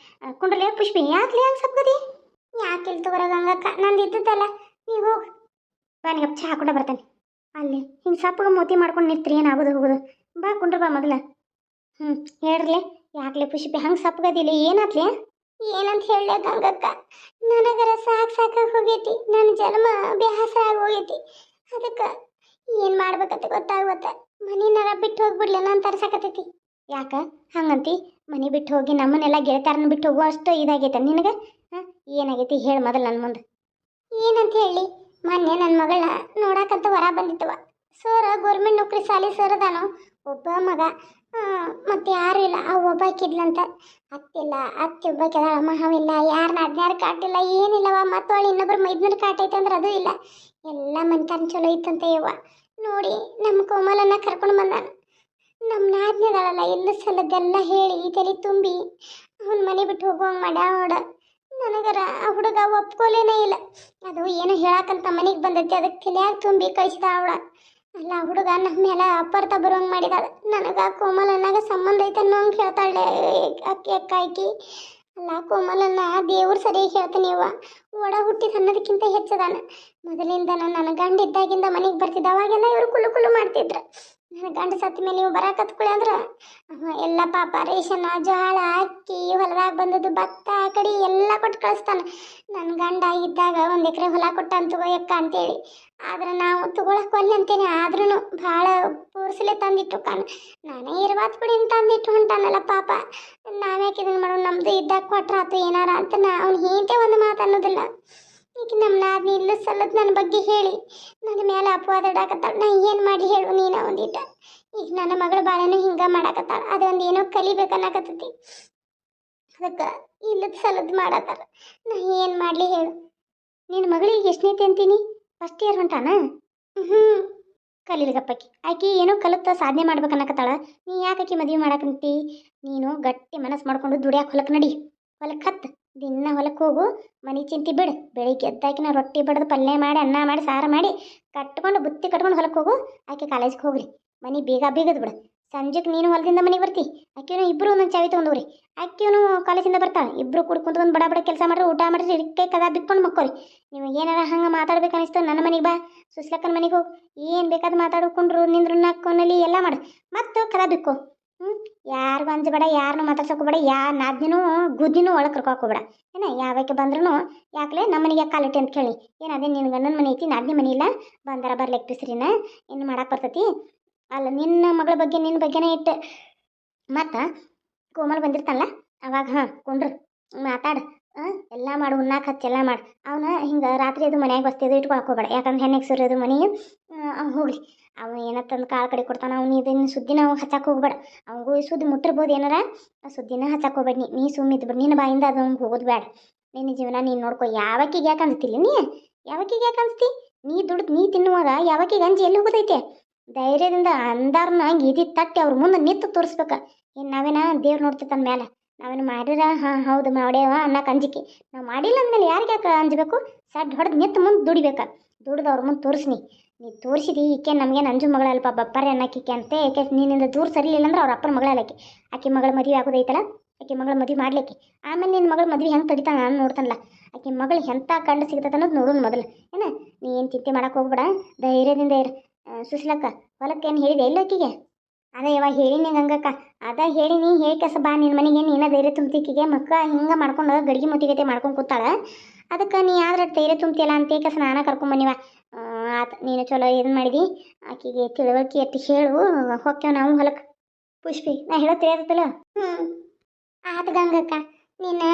ಕುಂಡ್ರಲೆ ಪುಷ್ಪಿ ಯಾಕೆ ಹಂಗೆ ಸಪ್ಗದಿ ಯಾಕೆ ಇಲ್ಲಿ ತಗೋರ ಗಂಗಕ್ಕ ನಂದು ಇದ್ದದ್ದಲ್ಲ. ನೀವು ಬಾ ಕಪ್ ಚಾ ಹಾಕೊಂಡ ಬರ್ತಾನೆ. ಅಲ್ಲಿ, ಹಿಂಗೆ ಸಪ್ಪಗ ಮೋತಿ ಮಾಡ್ಕೊಂಡು ನಿಂತ್ರಿ ಏನಾಗೋದು ಹೋಗೋದು? ಬಾ, ಕುಂಡ್ರ ಬಾ ಮೊದಲ. ಹ್ಞೂ ಹೇಳ್ರಿ ಯಾಕ್ಲೆ ಪುಷ್ಪಿ, ಹಂಗೆ ಸಪ್ಪಗದಿಲ್ಲ ಏನಾತ್ಲೆ? ಏನಂತ ಹೇಳಲೆ ಗಂಗಕ್ಕ ನನಗರ ಸಾಕು ಸಾಕಾಗಿ ಹೋಗೈತಿ. ನನ್ನ ಜನ್ಮ ಅಭ್ಯಾಸ ಆಗಿ ಹೋಗೈತಿ. ಅದಕ್ಕೆ ಏನು ಮಾಡ್ಬೇಕಂತ ಗೊತ್ತಾಗ್ವತ್ತ? ಮನಿನಾರ ಬಿಟ್ಟು ಹೋಗ್ಬಿಡ್ಲಿ ಅಂತ ತರ್ಸಕತ್ತೈತಿ. ಯಾಕ? ಹಂಗಂತಿ, ಮನೆ ಬಿಟ್ಟು ಹೋಗಿ ನಮ್ಮನ್ನೆಲ್ಲ ಗೆಳತಾರನ್ನ ಬಿಟ್ಟು ಹೋಗೋ ಅಷ್ಟು ಇದಾಗೈತೆ. ನಿನಗೆ? ಹಾಂ? ಏನಾಗೈತಿ ಹೇಳಿ ಮೊದಲು ನನ್ನ ಮುಂದೆ. ಏನಂತ ಹೇಳಿ? ಮೊನ್ನೆ ನನ್ನ ಮಗಳ ನೋಡಕ್ಕಂತ ಹೊರ ಬಂದಿತ್ತವ ಸರ್ ಗೌರ್ಮೆಂಟ್ ನೌಕರಿ ಸಾಲಿ ಸರ್ ಅದಾನು ಒಬ್ಬ ಮಗ. ಮತ್ತೆ ಯಾರು ಇಲ್ಲ. ಆ ಒಬ್ಬಾಕಿದ್ಲಂತ ಅತ್ತಿಲ್ಲ, ಅತ್ತಿ ಒಬ್ಬಾಕಿದಾಳ ಮಹವಿಲ್ಲ ಯಾರನ್ನ ಹದಿನಾರು ಕಾಟಿಲ್ಲ ಏನಿಲ್ಲವ. ಮತ್ತೊಳ್ಳಿ ಇನ್ನೊಬ್ರು ಮೈದ್ನರ್ ಕಾಟೈತೆ ಅಂದ್ರೆ ಅದು ಇಲ್ಲ. ಎಲ್ಲ ಮನ್ತಾನ ಚಲೋ ಇತ್ತಂತ ಯವ್ವ. ನೋಡಿ ನಮ್ಮ ಕೋಮಲನ್ನ ಕರ್ಕೊಂಡು ಬಂದಾನ. ನಮ್ಮ ನಾದ್ನದಾಳಲ್ಲ ಎಲ್ಲ ಸಲದ್ದೆಲ್ಲ ಹೇಳಿ ತಲೆ ತುಂಬಿ ಅವನ ಮನೆ ಬಿಟ್ಟು ಹೋಗುವಂಗೆ ಮಾಡ್ಯಾವಡ ನನಗರ ಆ ಹುಡುಗ ಒಪ್ಕೊಲೇನೇ ಇಲ್ಲ. ಅದು ಏನೋ ಹೇಳಕ್ಕಂತ ಮನೆಗೆ ಬಂದೈತಿ ಅದಕ್ಕೆ ತಲೆಯಾಗ ತುಂಬಿ ಕಳಿಸಿದ ಅವಳ. ಅಲ್ಲ, ಆ ಹುಡುಗ ನಮ್ಮ ಮೇಲೆ ಅಪ್ಪರ್ತ ಬರುವಂಗೆ ಮಾಡಿದಾಳ. ನನಗೆ ಕೋಮಲನ್ನಾಗ ಸಂಬಂಧ ಐತೆ ಅನ್ನೋ ಹಂಗೆ ಹೇಳ್ತಾಳೆ ಅಕ್ಕಿ, ಅಕ್ಕ ಆಕಿ ಅಲ್ಲ ಕೋಮಲನ್ನ ದೇವ್ರ ಸರಿಯಾಗಿ ಹೇಳ್ತಾನೆ ಇವ ಒಡ ಹುಟ್ಟಿದ ಅನ್ನೋದಕ್ಕಿಂತ ಹೆಚ್ಚದಾನ. ಮೊದಲಿಂದ ನನ್ನ ಗಂಡ ಇದ್ದಾಗಿಂದ ಮನೆಗೆ ಬರ್ತಿದ್ದ, ಅವಾಗೆಲ್ಲ ಇವರು ಕುಲು ಕುಲು ಮಾಡ್ತಿದ್ರು. ನನ್ನ ಗಂಡ ಸತ್ತ ಮೇಲೆ ನೀವು ಹತ್ಕೊಳ್ಳಿ ಅಂದ್ರೆ ಎಲ್ಲ ಪಾಪ ರೇಷನ್ ಜೋಳ ಅಕ್ಕಿ, ಹೊಲದಾಗ ಬಂದದ್ದು ಭತ್ತ, ಕಡಿ ಎಲ್ಲ ಕೊಟ್ಟು ಕಳಿಸ್ತಾನೆ. ನನ್ನ ಗಂಡ ಇದ್ದಾಗ ಒಂದು ಎಕರೆ ಹೊಲ ಅಂತ ತಗೋಯಕ್ಕ ಅಂತೇಳಿ. ಆದ್ರೆ ನಾವು ತಗೊಳಕ್ಕೆ ಒಲ್ಲೆ ಅಂತೇನೆ ಆದ್ರೂ ಭಾಳ ಪೂರ್ಸಲೆ ತಂದಿಟ್ಟು ಕಾಣ. ನಾನೇ ಇರ್ವಾತ್ ಬಿಡಿ ತಂದಿಟ್ಟು ಹೊಂಟಾನಲ್ಲ ಪಾಪ. ನಾವ್ಯಾಕೆ ಇದನ್ನ ಮಾಡೋಣ ನಮ್ದು ಇದ್ದಾಗ ಕೊಟ್ರ ಆತು ಏನಾರ ಅಂತ ನಾ ಅವ್ನು ಹೀಂತೆ ಒಂದು ಮಾತು ಅನ್ನೋದಿಲ್ಲ. ಈಗ ನಮ್ಮ ನಾದ್ನಿ ಇಲ್ಲ ಸಲ್ಲದ್ ನನ್ನ ಬಗ್ಗೆ ಹೇಳಿ. ನನ್ನ ಮೇಲೆ ಅಪವಾದ ಇಡಾಕತ್ತಾಳ. ನಾ ಏನು ಮಾಡಿ ಹೇಳು ನೀನ ಒಂದಿಟ್ಟ. ಈಗ ನನ್ನ ಮಗಳ ಬಾಳೆನೂ ಹಿಂಗ ಮಾಡಾಕತ್ತಾಳ. ಅದೊಂದು ಏನೋ ಕಲಿಬೇಕನ್ನಕತ್ತೈತಿ. ಅದಕ್ಕೆ ಇಲ್ಲದ ಸಲದ್ ಮಾಡತ್ತಾರ ನಾ ಏನು ಮಾಡಲಿ ಹೇಳು. ನಿನ್ನ ಮಗಳಿಗೆ ಎಷ್ಟನೇತಿ ಅಂತೀನಿ ಫಸ್ಟ್ ಇಯರ್ ಹೊಂಟಾನ? ಹ್ಞೂ ಕಲೀಲಿಗಪ್ಪಕ್ಕಿ ಆಕಿ. ಏನೋ ಕಲಿತ ಸಾಧನೆ ಮಾಡ್ಬೇಕನ್ನಕತ್ತಾಳ. ನೀ ಯಾಕೆ ಆಕಿ ಮದುವೆ ಮಾಡಕಂತಿ? ನೀನು ಗಟ್ಟಿ ಮನಸ್ಸು ಮಾಡ್ಕೊಂಡು ದುಡಿಯಾಕ ಹೊಲಕ್ಕೆ ನಡಿ. ಹೊಲಕ್ಕೆ ಹತ್ತು. ದಿನ ಹೊಲಕ್ಕೆ ಹೋಗು, ಮನೆ ಚಿಂತಿ ಬಿಡು. ಬೆಳಿಗ್ಗೆ ಎದ್ದಾಕಿನ ರೊಟ್ಟಿ ಬಡ್ದು ಪಲ್ಯ ಮಾಡಿ, ಅನ್ನ ಮಾಡಿ, ಸಾರು ಮಾಡಿ ಕಟ್ಕೊಂಡು ಬುತ್ತಿ ಕಟ್ಕೊಂಡು ಹೊಲಕ್ಕೆ ಹೋಗು. ಆಕೆ ಕಾಲೇಜ್ಗೆ ಹೋಗ್ರಿ ಮನೆ ಬೇಗ ಬೀಗದ್ ಬಿಡು. ಸಂಜೆಗೆ ನೀನು ಹೊಲದಿಂದ ಮನೆಗೆ ಬರ್ತಿ. ಆಕಿನೂ ಇಬ್ಬರು ಒಂದೊಂದು ಚಾವಿ ತೊಗೊಂಡವ್ರಿ ಆಕಿನೂ ಕಾಲೇಜಿಂದ ಬರ್ತಾಳೆ. ಇಬ್ಬರು ಕುಡ್ ಒಂದು ಬಡ ಬಡ ಕೆಲಸ ಮಾಡ್ರಿ, ಊಟ ಮಾಡ್ರಿ ಇಡಕ್ಕೆ ಕದ ಬಿಕ್ಕೊಂಡು ಮಕ್ಕೋರಿ. ನೀವು ಏನಾರ ಹಂಗೆ ಮಾತಾಡ್ಬೇಕು ಅನಿಸ್ತು ನನ್ನ ಮನೆಗೆ ಬಾ. ಸುಸ್ಲಕ್ಕನ ಮನೆಗೆ ಹೋಗಿ. ಏನು ಬೇಕಾದ ಮಾತಾಡ್ಕೊಂಡ್ರು, ನಿಂದ್ರು ನಕ್ಕೊನಲ್ಲಿ ಎಲ್ಲ ಮಾಡು. ಮತ್ತು ಕದ ಬಿಕ್ಕು ಹ್ಞೂ ಯಾರಿಗೂ ಅಂಜಬೇಡ ಯಾರನ್ನೂ ಮಾತಾಡ್ಸೋಕೋಬೇಡ ಯಾ ನಾದ್ನಿನೂ ಗುದ್ದಿನೂ ಒಳಗೆ ಕರ್ಕೋಕೋಬೇಡ ಏನ, ಯಾವಕ್ಕೆ ಬಂದ್ರೂ ಯಾಕಲೇ ನಮ್ಮ ಮನೆಗೆ ಕಾಲಿಟ್ಟೆ ಅಂತ ಕೇಳಿ. ಏನು, ಅದೇ ನಿನ್ನ ಗಂಡನ ಮನೆ ಐತಿ, ನಾದ್ನಿ ಮನೆ ಇಲ್ಲ, ಬಂದಾರ ಬರ್ಲಿಕ್ಕೆ ಬಿಸ್ರಿನ ಏನು ಮಾಡಕ್ಕೆ ಬರ್ತೈತಿ. ಅಲ್ಲ, ನಿನ್ನ ಮಗಳ ಬಗ್ಗೆ ನಿನ್ನ ಬಗ್ಗೆನೇ ಇಟ್ಟು, ಮತ್ತು ಕೋಮಲ್ ಬಂದಿರ್ತಾನಲ್ಲ, ಅವಾಗ ಹಾಂ, ಕೊಂಡ್ರು, ಮಾತಾಡು ಎಲ್ಲ ಮಾಡು, ಉಣ್ಣಾಕ ಹಚ್ಚಿ ಎಲ್ಲ ಮಾಡು. ಅವನ ಹಿಂಗೆ ರಾತ್ರಿ ಅದು ಮನ್ಯಾಗ ಬಸ್ತಿದ್ದು ಇಟ್ಕೊಳಕ್ ಹೋಗ್ಬೇಡ. ಯಾಕಂದ್ರೆ ಹೆಣ್ಣಿಗೆ ಸುರಿಯೋದು ಮನೆ ಹೋಗ್ಲಿ. ಅವ ಏನತ್ತಂದು ಕಾಳು ಕಡೆ ಕೊಡ್ತಾನ, ಅವ್ನು ಇದನ್ನು ಸುದ್ದಿನ ಅವ ಹಚ್ಚಾಕ ಹೋಗ್ಬೇಡ. ಅವಂಗೂ ಈ ಸುದ್ದಿ ಮುಟ್ಟಿರ್ಬೋದು ಏನಾರ? ಆ ಸುದ್ದಿನ ಹಚ್ಚಾಕ ಹೋಗ್ಬೇಡ ನೀ ನೀ ಬಿಡು ನಿನ್ನ ಬಾಯಿಂದ ಅದು ಅವ್ನಿಗೆ ಹೋಗೋದು ಬೇಡ ನಿನ್ನ ಜೀವನ ನೀನು ನೋಡ್ಕೊ ಯಾವಕ್ಕಿಗೆ ಯಾಕೆ ಅನ್ಸ್ತಿಲ್ಲ ನೀ? ಯಾವಕ್ಕಿಗೆ ಯಾಕೆ ಅನ್ಸ್ತಿ? ನೀ ದುಡ್ದು ನೀ ತಿನ್ನುವಾಗ ಯಾವಕ್ಕಿಗೆ ಅಂಜಿ ಎಲ್ಲಿ ಹೋಗೋದೈತೆ? ಧೈರ್ಯದಿಂದ ಅಂದಾರ್ನ ಇದಿ ತಟ್ಟಿ ಅವ್ರ ಮುಂದೆ ನಿಂತು ತೋರಿಸ್ಬೇಕು. ಏನು ನಾವೇನ ದೇವ್ರು ತನ್ನ ಮೇಲೆ ನಾವೇನು ಮಾಡಿರ? ಹಾಂ, ಹೌದು ಮಾಡ್ಯಾವ ಅನ್ನಕ್ಕೆ ಅಂಜಿಕೆ. ನಾವು ಮಾಡಿಲ್ಲ ಅಂದಮೇಲೆ ಯಾರಿಗೆ ಯಾಕೆ ಅಂಜಬೇಕು? ಸಡ್ ಹೊಡೆದು ನಿಂತು ಮುಂದೆ ದುಡಿಬೇಕು. ದುಡ್ದು ಅವ್ರ ಮುಂದೆ ತೋರಿಸ್ನಿ. ನೀ ತೋರಿಸಿದಿ, ಈಕೆ ನಮಗೆ ನಂಜು ಮಗಳಲ್ಪ ಬಪ್ಪರೆ ಅನ್ನಕ್ಕಿಕೆ ಅಂತ. ಏಕೆ ನಿನ್ನಿಂದ ದೂರ ಸರಿಲಿಲ್ಲ ಅಂದ್ರೆ ಅವ್ರ ಅಪ್ಪನ ಮಗಳಲ್ಲಕ್ಕೆ ಆಕೆ ಮಗಳ ಮದುವೆ ಆಗೋದೈತಲ್ಲ, ಆಕೆ ಮಗಳ ಮದುವೆ ಮಾಡ್ಲಿಕ್ಕೆ. ಆಮೇಲೆ ನಿನ್ನ ಮಗಳ ಮದುವೆ ಹೆಂಗೆ ತಡಿತಾನ ನಾನು ನೋಡ್ತಾನಲ್ಲ. ಆಕೆ ಮಗಳು ಎಂಥ ಕಂಡು ಸಿಗ್ತೈತೆ ಅನ್ನೋದು ನೋಡೋಣ ಮೊದಲು. ಏನ? ನೀ ಏನು ಚಿಂತೆ ಮಾಡಕ್ಕೆ ಹೋಗ್ಬೇಡ. ಧೈರ್ಯದಿಂದ ಇರು. ಸುಸ್ಲಕ್ಕ ಹೊಲಕ್ಕೆ ಏನು ಹೇಳಿದೆ ಇಲ್ಲ ಆಕಿಗೆ ಅದೇ ಇವಾಗ ಹೇಳಿನಿ ಹಂಗಕ್ಕ ಅದ ಹೇಳಿ ಕೆಸ ಬಾ ನಿನ್ನ ಮನೆಗೆ, ನೀನ ಧೈರ್ಯ ತುಂಬ್ತಿಕ್ಕಿಗೆ. ಮಕ್ಕ ಹಿಂಗೆ ಮಾಡ್ಕೊಂಡು ಗಡಿಗೆ ಮುತ್ತಿಗತೆ ಮಾಡ್ಕೊಂಡು ಕೂತಾಳ. ಅದಕ್ಕೆ ನೀ ಆದ್ರೆ ಧೈರ್ಯ ತುಂಬ್ತಿಯಲ್ಲ ಅಂತ ಕಸ ನಾನು ಕರ್ಕೊಂಬನಿವ ಆತ, ನೀನು ಚಲೋ ಏನು ಮಾಡಿದಿ. ಆಕಿಗೆ ತಿಳುವಳಿಕೆ ಎತ್ತಿ ಹೇಳು, ಹೋಗ್ತೇವೆ ನಾವು ಹೊಲಕ್ಕೆ ಪುಷ್ಪಿ, ನಾ ಹೇಳೋ ತಿಳಿಯತ್ತಲ್ಲ? ಹ್ಞೂ ಆತ ಗಂಗಕ್ಕ ನೀನು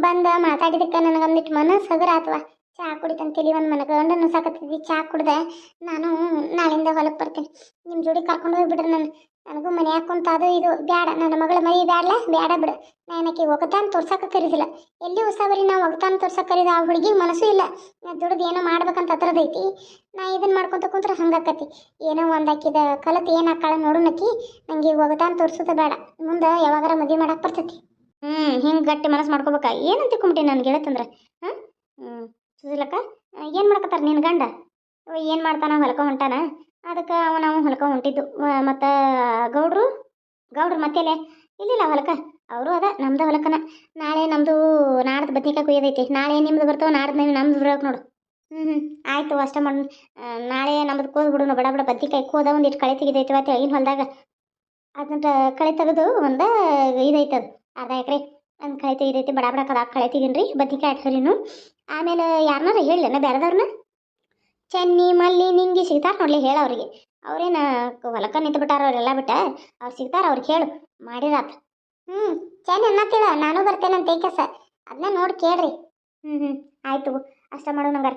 ಬಂದ ಮಾತಾಡಿದಕ್ಕೆ ನನಗೊಂದಿಟ್ಟು ಮನಸ್ಸು ಹಗುರ ಆತವ. ಚಹಾ ಕುಡಿತಂತೇಳಿ ಒಂದು ಮನಗಂಡು ಸಾಕತ್ತಿದ್ದಿ. ಚಹಾ ಕುಡ್ದೆ ನಾನು ನಾಳಿಂದ ಹೊಲಕ್ಕೆ ಬರ್ತೀನಿ. ನಿಮ್ಮ ಜೋಡಿ ಕರ್ಕೊಂಡು ಹೋಗ್ಬಿಡ್ರಿ ನಾನು, ನನಗೂ ಮನೆ ಹಾಕೊಂತ ಅದು ಇದು ಬ್ಯಾಡ. ನನ್ನ ಮಗಳ ಮರಿ ಬ್ಯಾಡಲ್ಲ ಬೇಡ. ಬಿಡು ನಾನಕ್ಕೆ ಒಗತಾನ ತೋರ್ಸಕ್ಕೆ ಕರೀದಿಲ್ಲ. ಎಲ್ಲಿ ಉಸಾಬರಿ ನಾವು ಒಗತಾನ ತೋರ್ಸಕ್ಕೆ ಕರೀದ? ಆ ಹುಡುಗಿ ಮನಸ್ಸು ಇಲ್ಲ. ದುಡ್ದು ಏನೋ ಮಾಡ್ಬೇಕಂತ ಹತ್ರದೈತಿ ನಾ ಇದನ್ನ ಮಾಡ್ಕೊಂತ ಕುಂತ್ರ ಹಂಗಾಕತಿ ಏನೋ ಒಂದು ಹಾಕಿದ ಕಲತ್ ಏನು ಹಾಕಾಳ ನೋಡೋಣಕ್ಕಿ ನಂಗೆ ಈಗ ಒಗತಾನ ತೋರ್ಸೋದು ಬೇಡ ಮುಂದೆ ಯಾವಾಗಾರ ಮದುವೆ ಮಾಡಕ್ಕೆ ಬರ್ತೈತಿ. ಹ್ಞೂ ಹಿಂಗೆ ಗಟ್ಟಿ ಮನಸ್ಸು ಮಾಡ್ಕೋಬೇಕಾ? ಏನಂತ ಕುಂಬಿಟ್ಟಿ ನನಗೆ ಹೇಳತ್ತಂದ್ರೆ ಹಾಂ? ಹ್ಞೂ ಸುಜಿಲಕ್ಕ ಏನು ಮಾಡ್ಕತ್ತಾರ ನಿನ್ನ ಗಂಡ? ಏನು ಮಾಡ್ತಾನ ಹೊಲಕ ಹೊಂಟಾನ. ಅದಕ್ಕೆ ಅವ ನಾವು ಹೊಲಕ ಹೊಂಟಿದ್ದು. ಮತ್ತು ಗೌಡ್ರು? ಗೌಡ್ರು ಮತ್ತೆಲೆ? ಇಲ್ಲಿಲ್ಲ ಹೊಲಕ ಅವರು ಅದ, ನಮ್ದು ಹೊಲಕನ ನಾಳೆ ನಮ್ಮದು ನಾಡ್ದು ಬದ್ನಿಕಾಯಿ ಕುಯ್ಯೋದೈತಿ. ನಾಳೆ ನಿಮ್ದು ಬರ್ತಾವೆ, ನಾಡ್ದು ನೀವು ನಮ್ದು ಬರೋಕೆ ನೋಡು. ಹ್ಞೂ ಹ್ಞೂ ಆಯಿತು ಅಷ್ಟೇ ಮಾಡೋಣ ನಾಳೆ ನಮ್ದು ಕೋದ್ ಬಿಡೋಣ ಬಡ ಬಡ ಬದ್ನಿಕಾಯಿ ಕೋದ ಒಂದಿಟ್ಟು ಕಳೆ ತೆಗಿದೈತಿ ಮತ್ತೆ ಆಗಿನ ಹೊಲದಾಗ. ಅದನ್ನ ಕಳೆ ತೆಗೆದು ಒಂದು ಇದೈತದು ಅರ್ಧ ಎಕರೆ ಒಂದು ಕಳೆ ತೆಗಿದೈತಿ, ಬಡ ಬಡ ಕದ ಕಳೆ ತೆಗೀನಿ ರೀ ಬದ್ನಿಕಾಯಿ ಹಾಕ್ಸರಿನು ಆಮೇಲೆ ಯಾರನ್ನಾರ ಹೇಳಲೇನ ಬೇರೆದವ್ರನ್ನ? ಚೆನ್ನಿ, ಮಲ್ಲಿ, ನಿಂಗಿ ಸಿಗ್ತಾರೆ ನೋಡ್ಲಿ ಹೇಳ ಅವ್ರಿಗೆ. ಅವ್ರೇನು ಹೊಲಕ್ಕ ನಿಂತು ಬಿಟ್ಟಾರ ಅವರೆಲ್ಲ ಬಿಟ್ಟ ಅವ್ರು ಸಿಗ್ತಾರೆ ಅವ್ರಿಗೆ ಹೇಳು ಮಾಡಿರಾತ ಹ್ಞೂ ಚೆನ್ನ ಅನ್ನತ್ತಿಳ, ನಾನು ಬರ್ತೇನೆ ಅಂತ ಕೆಲಸ. ಅದನ್ನ ನೋಡಿ ಕೇಳ್ರಿ. ಹ್ಞೂ ಹ್ಞೂ ಆಯ್ತು ಅಷ್ಟ ಮಾಡು ನಂಗಾರ.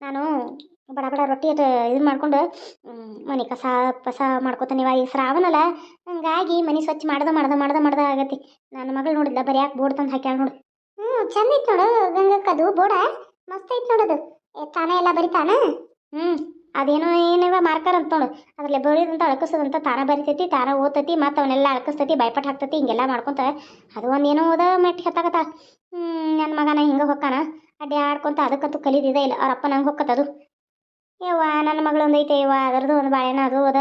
ನಾನು ಬಡ ಬಡ ರೊಟ್ಟಿ ಅದು ಇದು ಮಾಡ್ಕೊಂಡು ಮನೆ ಕಸ, ಪಸ ಮಾಡ್ಕೊತಾನೆ ಇವಾಗ ಈ ಶ್ರಾವಣಲ್ಲ, ಹಂಗಾಗಿ ಮನೆ ಸ್ವಚ್ಛ ಮಾಡ್ದ ಮಾಡ್ದ ಮಾಡ್ದ ಮಾಡ್ದ ಆಗತ್ತೆ ನನ್ನ ಮಗಳು ನೋಡಿದ್ಲ ಬರೀ ಬೋರ್ಡ್ ತಂದು ಹಾಕ್ಯಾಳ ನೋಡು. ಚಂದ ಐತ್ ನೋಡು ಗಂಗಕ್ಕದು ಬೋರ್ಡ ಮಸ್ತ್ ಐತ್ ನೋಡದು ತಾನೇ ಎಲ್ಲ ಬರಿತಾನ ಹ್ಮ್, ಅದೇನೋ ಏನಿವ ಮಾರ್ಕರ್ ಅಂತ ನೋಡು. ಅದ್ರಲ್ಲಿ ಬರೀದಂತ ಅಳಕಿಸೋದಂತ ತಾನ ಬರಿತೈತಿ, ತಾನ ಓದ್ತೈತಿ, ಮತ್ತು ಅವನ್ನೆಲ್ಲ ಅಳಕಿಸ್ತೈತಿ ಬಾಯ್ಪಾಟ್ ಹಾಕ್ತೈತಿ, ಹಿಂಗೆಲ್ಲ ಮಾಡ್ಕೊಂತ ಅದು ಒಂದೇನೋ ಓದ ಮೆಟ್ ಹೆತ್ತಾಗತ್ತ ಹ್ಞೂ ನನ್ನ ಮಗನ ಹಿಂಗೆ ಹೊಕ್ಕಾನ? ಅಡ್ಡಿ ಆಡ್ಕೊಂತ ಅದಕ್ಕಂತೂ ಕಲಿದಿದೆ ಇಲ್ಲ, ಅವ್ರ ಅಪ್ಪ ನಂಗೆ ಹೊಕ್ಕತ್ತದು ಯವ್ವ ನನ್ನ ಮಗಳು ಒಂದು ಐತೆ, ಯವ್ವ, ಅದರದ್ದು ಒಂದು ಬಾಳೆನ ಅದು ಓದ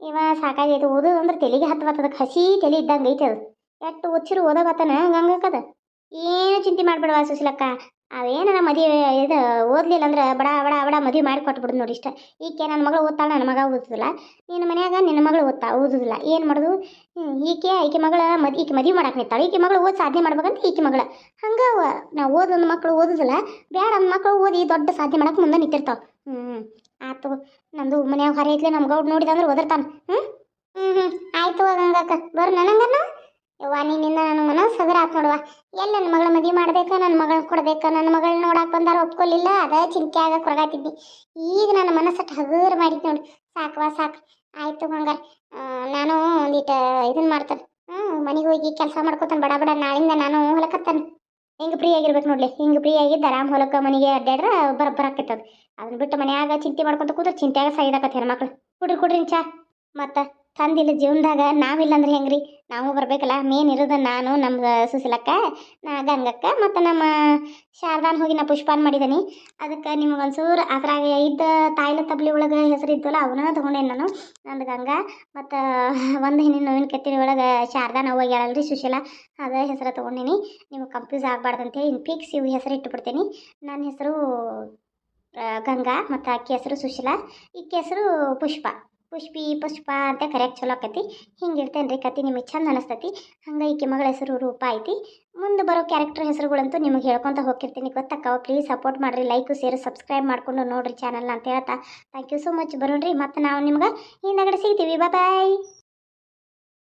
ಇವ ಸಾಕಾಗೈತೆ ಓದೋದು ಅಂದ್ರೆ ತೆಲಿಗೆ ಹತ್ತು ಬರ್ತದಕ್ಕೆ ಹಸಿ ತಲೆ ಇದ್ದಂಗೆ ಐತೆ ಅದು. ಎಷ್ಟು ಓದ್ಸಿರು ಬತ್ತಾನ ಗಂಗಕ್ಕದ? ಏನು ಚಿಂತೆ ಮಾಡ್ಬೇಡವ ಸುಶೀಲಕ್ಕ? ಅವೇನ ಮದುವೆ ಇದು ಓದ್ಲಿಲ್ಲ ಅಂದ್ರೆ ಬಡ ಬಡ ಬಡ ಮದುವೆ ಮಾಡಿ ಕೊಟ್ಬಿಡುದು ನೋಡಿ ಇಷ್ಟ. ಈಕೆ ನನ್ನ ಮಗಳು ಓದ್ತಾಳೆ ನನ್ನ ಮಗ ಓದಿಸಿಲ್ಲ ನಿನ್ನ ಮನ್ಯಾಗ ನಿನ್ನ ಮಗಳು ಓದ್ತಾ, ಓದೋದಿಲ್ಲ. ಏನು ಮಾಡೋದು? ಈಕೆ ಈಕೆ ಮಗಳ ಮದ್, ಈಕೆ ಮದುವೆ ಮಾಡಕ್ಕೆ ನಿಂತಾಳೆ. ಈಕೆ ಮಗಳು ಓದಿ ಸಾಧನೆ ಮಾಡ್ಬೇಕಂತ ಈಕೆ ಮಗಳ. ಹಂಗೆ ನಾವು ಓದೊಂದು ಮಕ್ಕಳು ಓದುದಿಲ್ಲ. ಬೇಡ ಒಂದು ಮಕ್ಕಳು ಓದಿ ದೊಡ್ಡ ಸಾಧನೆ ಮಾಡಕ್ಕೆ ಮುಂದೆ ನಿಂತಿರ್ತಾವ. ಹ್ಞೂ ಆಯ್ತು ನಂದು ಮನ್ಯಾಗ ಹೊರ ಐತ್ಲೆ ನಮ್ಮ ಗೌಡ್ ನೋಡಿದಂದ್ರೆ ಓದಿರ್ತಾನೆ ಹ್ಞೂ ಹ್ಞೂ ಹ್ಞೂ ಆಯ್ತು, ಹಂಗಕ್ಕ. ಬರ್ರಿ ನನಗನ್ನ ಯವ್ವ ನಿನ್ನಿಂದ ನನ್ನ ಮನಸ್ಸು ಸದರ ಆತ್ ನೋಡುವ. ಎಲ್ಲ ನನ್ನ ಮಗಳ ಮದುವೆ ಮಾಡ್ಬೇಕು, ನನ್ನ ಮಗಳನ್ನ ಕೊಡ್ಬೇಕು? ನನ್ನ ಮಗಳ ನೋಡಕ್ಕೆ ಬಂದಾರ, ಒಪ್ಕೊಲಿಲ್ಲ, ಅದ ಚಿಂತೆ ಆಗ ಹೊರಗಾತಿದ್ನಿ ಈಗ ನನ್ನ ಮನಸ್ಸಟ್ಟು ಹಗುರ ಮಾಡಿದ್ ನೋಡಿ. ಸಾಕವಾ ಸಾಕು. ಆಯ್ತು ಬಂಗಾರ. ನಾನು ಒಂದಿಟ್ಟು ಇದನ್ ಮಾಡ್ತೇನೆ. ಹ್ಞೂ ಮನೆಗೆ ಹೋಗಿ ಕೆಲಸ ಮಾಡ್ಕೊತಾನೆ. ಬಡ ಬಡ. ನಾಳಿಂದ ನಾನು ಹೊಲಕತ್ತಾನೆ. ಹಿಂಗೆ ಫ್ರೀ ಆಗಿರ್ಬೇಕು ನೋಡ್ಲಿ. ಹಿಂಗೆ ಫ್ರೀ ಆಗಿದ್ದ, ಆರಾಮ್ ಹೊಲಕ್ಕೆ ಮನೆಗೆ ಅಡ್ಡಾಡ್ರ ಬರ ಆಕೈತದ. ಅದನ್ನ ಬಿಟ್ಟು ಮನ್ಯಾಗ ಚಿಂತೆ ಮಾಡ್ಕೊಂತ ಕೂತ್ರೆ ಚಿಂತೆಯಾಗ ಸಾಯ್ದಾಕತ್ತೆ ಹೆಣ್ಮಕ್ಳು. ಕುಡ್ರಿ ಕುಡ್ರಿ, ಚಾ. ಮತ್ತು? ತಂದಿಲ್ಲ ಜೀವನದಾಗ ನಾವಿಲ್ಲ ಅಂದ್ರೆ ಹೆಂಗ್ರಿ? ನಾವು ಬರಬೇಕಲ್ಲ, ಮೇನ್ ಇರೋದು ನಾನು ನಮ್ಮ ಸುಶೀಲಕ್ಕ, ನಾ, ಗಂಗಕ್ಕ, ಮತ್ತು ನಮ್ಮ ಶಾರದಾನ್ ಹೋಗಿ ನಾ ಪುಷ್ಪಾನ್ ಮಾಡಿದ್ದೀನಿ ಅದಕ್ಕೆ ನಿಮ್ಗೆ ಒಂಚೂರು ಅದ್ರಾಗ ಇದ್ದ ತಾಯಿಲ ತಬ್ಲಿ ಒಳಗೆ ಹೆಸರು ಇದ್ದಲ್ಲ ಅವನ್ನ ತೊಗೊಂಡೇನಿ ನಾನು. ನಂದು ಗಂಗಾ, ಮತ್ತು ಒಂದು ಹೆಣ್ಣಿನ ನೋವಿನ ಕೆತ್ತಿನ ಒಳಗೆ ಶಾರದಾ ನೋವು ಹೇಳಲ್ರಿ ಸುಶೀಲ, ಅದ ಹೆಸರು ತೊಗೊಂಡೀನಿ. ನಿಮ್ಗೆ ಕನ್ಫ್ಯೂಸ್ ಆಗಬಾರ್ದಂತೆ ಇನ್ನು ಫಿಕ್ಸ್ ಇವು ಹೆಸರು ಇಟ್ಟುಬಿಡ್ತೀನಿ ನನ್ನ ಹೆಸರು ಗಂಗಾ, ಮತ್ತು ಅಕ್ಕಿ ಹೆಸರು ಸುಶೀಲ, ಈಕೆ ಹೆಸರು ಪುಷ್ಪ. ಪುಷ್ಪಿ, ಪುಷ್ಪ ಅಂತ ಕರೆಯಕ್ಕೆ ಚಲೋ ಆಕತಿ. ಹಿಂಗೆ ಇರ್ತೇನೆ ರೀ ಕತೆ ನಿಮಗೆ ಚಂದ ಅನಿಸ್ತೈತಿ. ಹಂಗೆ ಈಕೆ ಮಗಳ ಹೆಸರು ರೂಪ ಐತಿ. ಮುಂದೆ ಬರೋ ಕ್ಯಾರೆಕ್ಟರ್ ಹೆಸರುಗಳಂತೂ ನಿಮಗೆ ಹೇಳ್ಕೊತ ಹೋಗಿರ್ತೀನಿ ಗೊತ್ತಕ್ಕವ ಪ್ಲೀಸ್ ಸಪೋರ್ಟ್ ಮಾಡಿರಿ ಲೈಕು ಸೇರಿ ಸಬ್ಸ್ಕ್ರೈಬ್ ಮಾಡ್ಕೊಂಡು ನೋಡಿರಿ ಚಾನಲ್ನ ಅಂತ ಹೇಳ್ತಾ. ಥ್ಯಾಂಕ್ ಯು ಸೊ ಮಚ್ ಬರೋಣ್ರಿ, ಮತ್ತು ನಾವು ನಿಮ್ಗೆ ಹಿಂದಗಡೆ ಸಿಗ್ತೀವಿ. ಬಾಯ್